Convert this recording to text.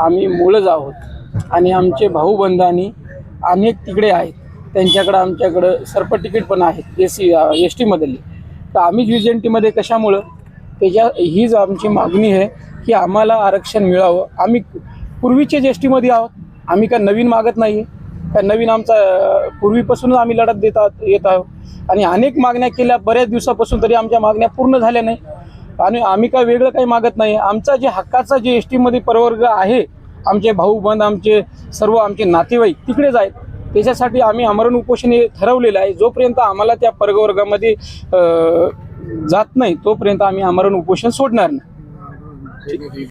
आम्ही मुळच आहोत. आणि आमचे भाऊबंधांनी अनेक तिकडे आहेत. त्यांच्याकडं आमच्याकडं सर्प तिकीट पण आहेत एस सी एस टीमधली तर आम्ही विजेंटीमध्ये कशामुळं त्याच्या हीच आमची मागणी आहे की आम्हाला आरक्षण मिळावं. आम्ही पूर्वीचेच एस टीमध्ये आहोत. आम्ही काय नवीन मागत नाही का नवीन आमचा पूर्वीपासूनच आम्ही लढत देत आहोत येत आहोत. आणि अनेक मागण्या केल्या बऱ्याच दिवसापासून तरी आमच्या मागण्या पूर्ण झाल्या नाही. आणि आम्ही काय वेगळं काही मागत नाही. आमचा जे हक्काचा जे एस टीमध्ये प्रवर्ग आहे आमचे भाऊ बंद आमचे सर्व आमचे नातेवाईक तिकडेच आहेत त्याच्यासाठी आम्ही आमरण उपोषण हे ठरवलेलं आहे. जोपर्यंत आम्हाला त्या प्रवर्गामध्ये जात नाही तोपर्यंत आम्ही आमरण उपोषण सोडणार नाही.